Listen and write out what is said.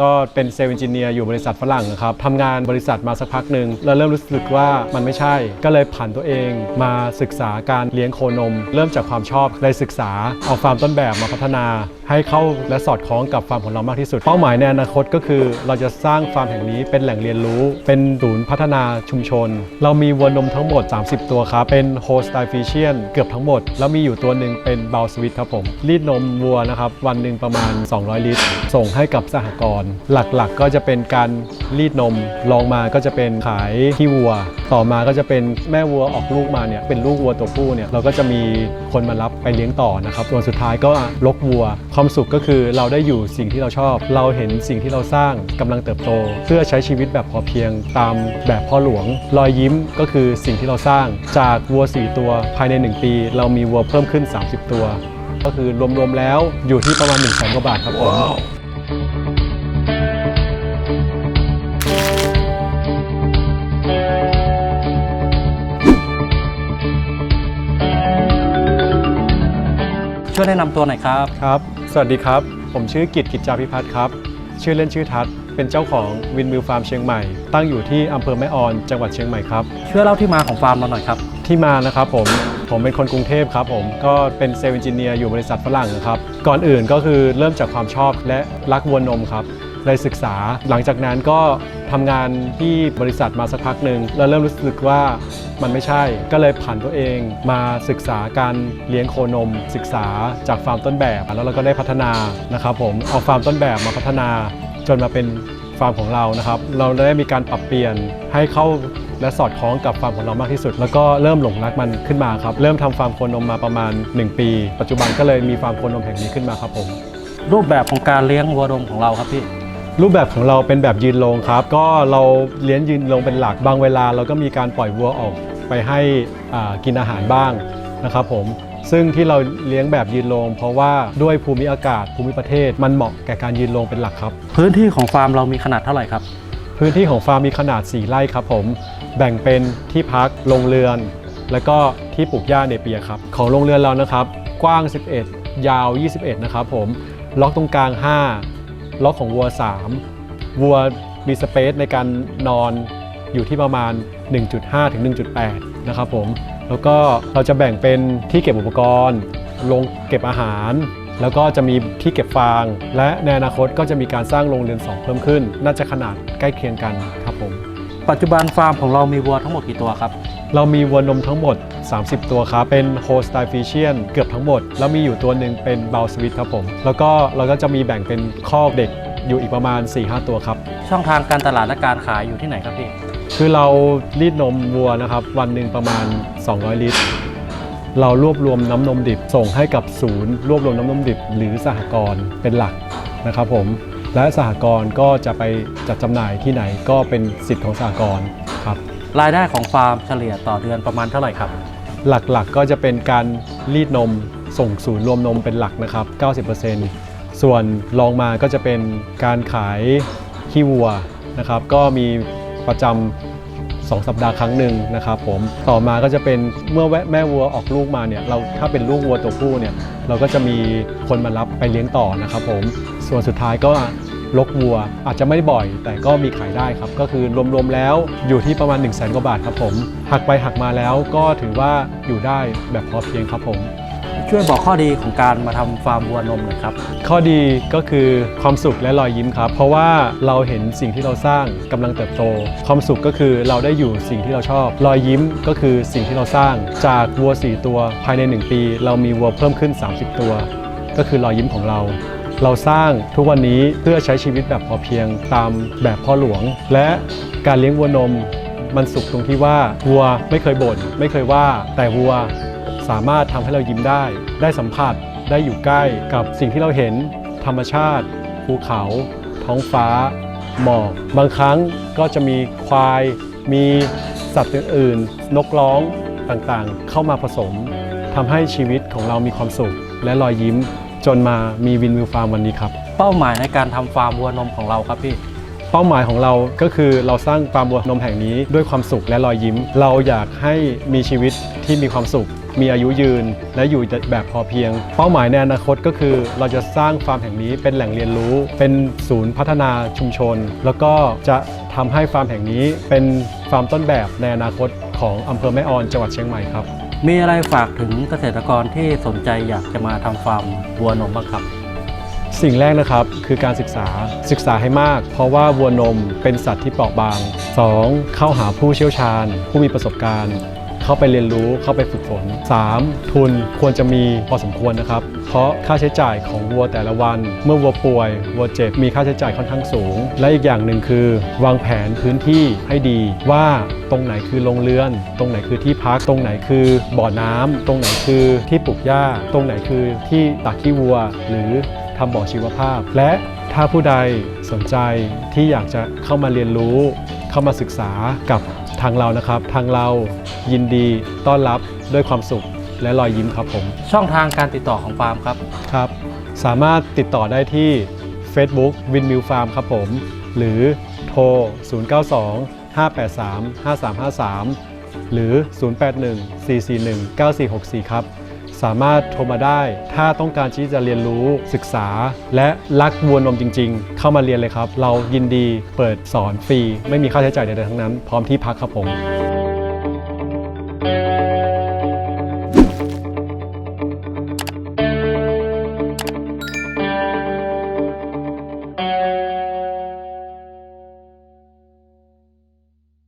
ก็เป็นเซลล์เอนจิเนียร์อยู่บริษัทฝรั่งนะครับทำงานบริษัทมาสักพักหนึ่งแล้วเริ่มรู้สึกว่ามันไม่ใช่ ก็เลยผันตัวเองมาศึกษาการเลี้ยงโคนม เริ่มจากความชอบเลยศึกษาเอาฟาร์มต้นแบบมาพัฒนา ให้เข้าและสอดคล้องกับฟาร์มของเรามากที่สุด เป้าหมายในอนาคตก็คือ เราจะสร้างฟาร์มแห่งนี้เป็นแหล่งเรียนรู้ เป็นศูนย์พัฒนาชุมชน เรามีวัวนมทั้งหมด 30 ตัวครับ เป็นโฮสไตฟิเชียนเกือบทั้งหมด แล้วมีอยู่ตัวหนึ่งเป็นเบลสวิตครับผม รีดนมวัวนะครับ วันหนึ่งประมาณ 200 ลิตร ส่งให้กับสหกรณ์ หลักๆก็จะเป็นการรีดนม ลองมาก็จะเป็นขายที่วัว ต่อมาก็จะเป็นแม่วัวออกลูกมาเนี่ยเป็นลูกวัวตัวผู้เนี่ยเราก็จะมีคนมารับไปเลี้ยงต่อนะครับส่วนสุดท้ายก็ลกวัว ความสุขก็คือเราได้อยู่สิ่งที่เราชอบ เราเห็นสิ่งที่เราสร้างกำลังเติบโต เพื่อใช้ชีวิตแบบพอเพียงตามแบบพ่อหลวง รอยยิ้มก็คือสิ่งที่เราสร้างจากวัว 4 ตัว ภายใน 1 ปี เรามีวัวเพิ่มขึ้น 30 ตัว ก็คือรวมๆแล้วอยู่ที่ประมาณ1นึ่งแสนกว่าบาทครับผม ช่วยแนะนำตัวหน่อยครับ ครับ สวัสดีครับ ผมชื่อกิตกิจจาพิพัฒน์ครับ ชื่อเล่นชื่อทัศน์เป็นเจ้าของวินมิลฟาร์มเชียงใหม่ ตั้งอยู่ที่อำเภอแม่ออน จังหวัดเชียงใหม่ครับ ช่วยเล่าที่มาของฟาร์มเราหน่อยครับ ที่มานะครับผม ผมเป็นคนกรุงเทพครับผม ก็เป็นเซลล์เอนจิเนียร์อยู่บริษัทฝรั่งครับ ก่อนอื่นก็คือเริ่มจากความชอบและรักวัวนมครับเลยศึกษา หลังจากนั้นก็ ทำงานที่บริษัทมาสักพักหนึ่งแล้วเริ่มรู้สึกว่ามันไม่ใช่ ก็เลยผันตัวเองมาศึกษาการเลี้ยงโคนม ศึกษาจากฟาร์มต้นแบบ แล้วเราก็ได้พัฒนานะครับผมเอาฟาร์มต้นแบบมาพัฒนาจนมาเป็นฟาร์มของเรานะครับ เราได้มีการปรับเปลี่ยนให้เข้าและสอดคล้องกับฟาร์มของเรามากที่สุด แล้วก็เริ่มหลงรักมันขึ้นมาครับ เริ่มทำฟาร์มโคนมมาประมาณ 1 ปี ปัจจุบันก็เลยมีฟาร์มโคนมแห่งนี้ขึ้นมาครับผม รูปแบบของการเลี้ยงวัวดมของเราครับพี่ รูปแบบของเราเป็นแบบยืนลงครับ ก็เราเลี้ยงยืนลงเป็นหลักบางเวลา เราก็มีการปล่อยวัวออกไปให้อ่ากินอาหารบ้างนะครับผมซึ่งที่เราเลี้ยงแบบยืนลง เพราะว่าด้วยภูมิอากาศภูมิประเทศมันเหมาะแก่การยืนลงเป็นหลักครับ พื้นที่ของฟาร์มเรามีขนาดเท่าไหร่ครับ พื้นที่ของฟาร์มมีขนาด 4 ไร่ครับผมแบ่งเป็นที่พักโรงเรือน แล้วก็ที่ปลูกหญ้าเนเปียครับ ของโรงเรือนเรานะครับ กว้าง 11 ยาว 21 นะครับผมล็อกตรงกลาง 5 ล็อกของวัว 3 วัวมีสเปซในการนอนอยู่ที่ประมาณ 1.5 ถึง 1.8 นะครับผม แล้วก็เราจะแบ่งเป็นที่เก็บอุปกรณ์โรงเก็บอาหาร แล้วก็จะมีที่เก็บฟาง และในอนาคตก็จะมีการสร้างโรงเรือนสองเพิ่มขึ้น น่าจะขนาดใกล้เคียงกันครับผม ปัจจุบันฟาร์มของเรามีวัวทั้งหมดกี่ตัวครับ เรามีวัวนมทั้งหมด 30 ตัวครับ เป็นโฮสไตฟิเชียนเกือบทั้งหมด แล้วมีอยู่ตัวหนึ่งเป็นเบลสวิตครับผม แล้วก็เราก็จะมีแบ่งเป็นคอกเด็กอยู่อีกประมาณ 4-5 ตัวครับ ช่องทางการตลาดและการขายอยู่ที่ไหนครับพี่ คือเรารีดนมวัวนะครับ วันหนึ่งประมาณ 200 ลิตร เรารวบรวมน้ำนมดิบส่งให้กับศูนย์ รวบรวมน้ำนมดิบ หรือสหกรณ์เป็นหลักนะครับผม และสหกรณ์ก็จะไปจัดจำหน่ายที่ไหนก็เป็นสิทธิ์ของสหกรณ์ครับรายได้ของฟาร์มเฉลี่ยต่อเดือนประมาณเท่าไหร่ครับ หลักๆก็จะเป็นการรีดนมส่งศูนย์รวมนมเป็นหลักนะครับ 90%ส่วนรองมาก็จะเป็นการขายขี้วัวนะครับ ก็มีประจำ 2 สัปดาห์ครั้งหนึ่งนะครับผมต่อมาก็จะเป็นเมื่อแม่วัวออกลูกมาเนี่ยเราถ้าเป็นลูกวัวตัวผู้เนี่ยเราก็จะมีคนมารับไปเลี้ยงต่อนะครับผมส่วนสุดท้ายก็ ลกวัว อาจจะไม่บ่อย แต่ก็มีขายได้ครับ ก็คือรวมๆแล้วอยู่ที่ประมาณ 1 0 0 0 0แกว่าบาทครับผม หักไปหักมาแล้วก็ถือว่าอยู่ได้แบบพอเพียงครับผมช่วยบอกข้อดีของการมาทำฟาร์มวัวนมหน่อยครับ ข้อดีก็คือความสุขและรอยยิ้มครับ เพราะว่าเราเห็นสิ่งที่เราสร้างกำลังเติบโต ความสุขก็คือเราได้อยู่สิ่งที่เราชอบ รอยยิ้มก็คือสิ่งที่เราสร้างจากวัว 4 ตัว ภายใน 1 ปี เรามีวัวเพิ่มขึ้น 30 ตัว ก็คือรอยยิ้มของเรา เราสร้างทุกวันนี้เพื่อใช้ชีวิตแบบพอเพียงตามแบบพ่อหลวง และการเลี้ยงวัวนมมันสุขตรงที่ว่าวัวไม่เคยบ่นไม่เคยว่า แต่วัวสามารถทำให้เรายิ้มได้ ได้สัมผัสได้อยู่ใกล้กับสิ่งที่เราเห็น ธรรมชาติ ภูเขา ท้องฟ้า หมอก บางครั้งก็จะมีควาย มีสัตว์อื่นๆ นกร้องต่างๆ เข้ามาผสมทำให้ชีวิตของเรามีความสุขและรอยยิ้ม จนมามีวินวิวฟาร์มวันนี้ครับ เป้าหมายในการทำฟาร์มวัวนมของเราครับพี่ เป้าหมายของเราก็คือเราสร้างฟาร์มวัวนมแห่งนี้ด้วยความสุขและรอยยิ้ม เราอยากให้มีชีวิตที่มีความสุข มีอายุยืน และอยู่แบบพอเพียง เป้าหมายในอนาคตก็คือ เราจะสร้างฟาร์มแห่งนี้เป็นแหล่งเรียนรู้ เป็นศูนย์พัฒนาชุมชน แล้วก็จะทำให้ฟาร์มแห่งนี้เป็นฟาร์มต้นแบบในอนาคตของอำเภอแม่ออนจังหวัดเชียงใหม่ครับ มีอะไรฝากถึงเกษตรกรที่สนใจอยากจะมาทำฟาร์มวัวนมบ้างครับ สิ่งแรกนะครับคือการศึกษาศึกษาให้มาก เพราะว่าวัวนมเป็นสัตว์ที่เปราะบาง 2. เข้าหาผู้เชี่ยวชาญ ผู้มีประสบการณ์ เข้าไปเรียนรู้เข้าไปฝึกฝน 3. ทุนควรจะมีพอสมควรนะครับ เพราะค่าใช้จ่ายของวัวแต่ละวัน เมื่อวัวป่วยวัวเจ็บมีค่าใช้จ่ายค่อนข้างสูง และอีกอย่างหนึ่งคือ วางแผนพื้นที่ให้ดีว่าตรงไหนคือโรงเรือน ตรงไหนคือที่พัก ตรงไหนคือบ่อน้ำตรงไหนคือที่ปลูกหญ้า ตรงไหนคือที่ตักขี้วัว หรือทำบ่อชีวภาพ และถ้าผู้ใดสนใจที่อยากจะเข้ามาเรียนรู้ เข้ามาศึกษากับทางเรานะครับ ทางเรายินดีต้อนรับด้วยความสุข และรอยยิ้มครับผม ช่องทางการติดต่อของฟาร์มครับ ครับ สามารถติดต่อได้ที่ Facebook Windmill Farm ครับผม หรือโทร 092 583 5353 หรือ 081 441 9464 ครับ สามารถโทรมาได้ ถ้าต้องการที่จะเรียนรู้ศึกษา และรักวัวนมจริง ๆ เข้ามาเรียนเลยครับ เรายินดีเปิดสอนฟรี ไม่มีค่าใช้จ่ายใดๆทั้งนั้น พร้อมที่พักครับผม